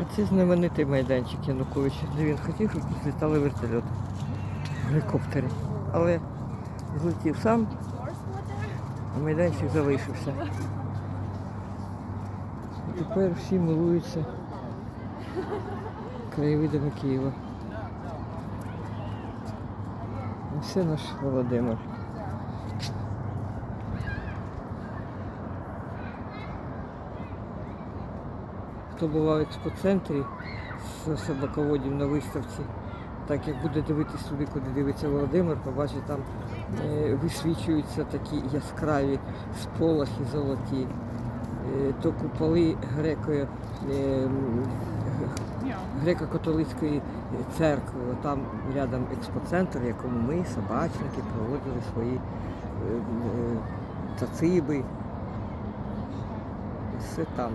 А це знаменитий майданчик Януковича, де він хотів, щоб тут літали вертольоти, гелікоптери. Але злетів сам, а майданчик залишився. І тепер всі милуються краєвидами Києва. Це наш Володимир. Хто бував в експоцентрі з собаководів на виставці, так як буде дивитись туди, куди дивиться Володимир, побачить там е, висвічуються такі яскраві сполохи золоті, е, то куполи грекої, е, греко-католицької церкви. Там рядом експоцентр, в якому ми, собачники, проводили свої тациби. Все там.